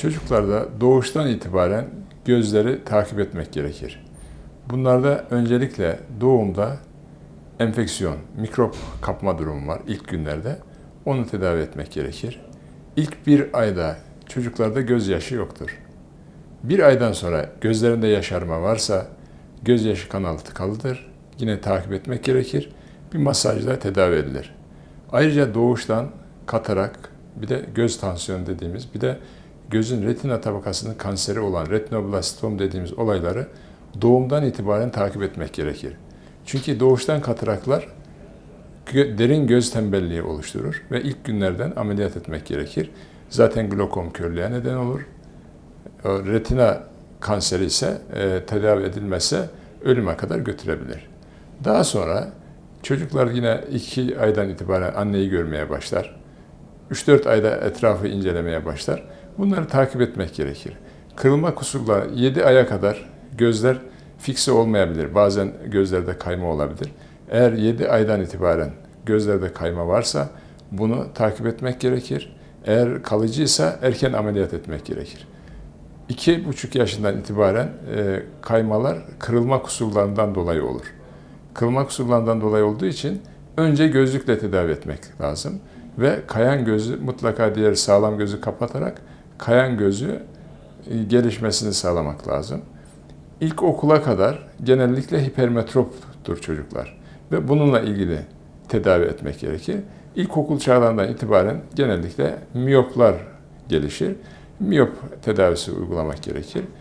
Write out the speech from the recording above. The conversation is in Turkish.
Çocuklarda doğuştan itibaren gözleri takip etmek gerekir. Bunlarda öncelikle doğumda enfeksiyon, mikrop kapma durumu var ilk günlerde. Onu tedavi etmek gerekir. İlk bir ayda çocuklarda gözyaşı yoktur. Bir aydan sonra gözlerinde yaşarma varsa gözyaşı kanalı tıkalıdır. Yine takip etmek gerekir. Bir masajla tedavi edilir. Ayrıca doğuştan katarak bir de göz tansiyonu dediğimiz bir de gözün retina tabakasının kanseri olan retinoblastom dediğimiz olayları doğumdan itibaren takip etmek gerekir. Çünkü doğuştan kataraklar derin göz tembelliği oluşturur ve ilk günlerden ameliyat etmek gerekir. Zaten glokom körlüğe neden olur. O retina kanseri ise e, tedavi edilmezse ölüme kadar götürebilir. Daha sonra çocuklar yine 2 aydan itibaren anneyi görmeye başlar. 3-4 ayda etrafı incelemeye başlar. Bunları takip etmek gerekir. Kırılma kusurlar 7 aya kadar gözler fikse olmayabilir. Bazen gözlerde kayma olabilir. Eğer 7 aydan itibaren gözlerde kayma varsa bunu takip etmek gerekir. Eğer kalıcıysa erken ameliyat etmek gerekir. İki buçuk yaşından itibaren e, kaymalar kırılma kusurlarından dolayı olur. Kırılma kusurlarından dolayı olduğu için önce gözlükle tedavi etmek lazım. Ve kayan gözü mutlaka diğer sağlam gözü kapatarak kayan gözü e, gelişmesini sağlamak lazım. İlk okula kadar genellikle hipermetroptur çocuklar ve bununla ilgili tedavi etmek gerekir. İlkokul çağlarından itibaren genellikle miyoplar gelişir. Miyop tedavisi uygulamak gerekir.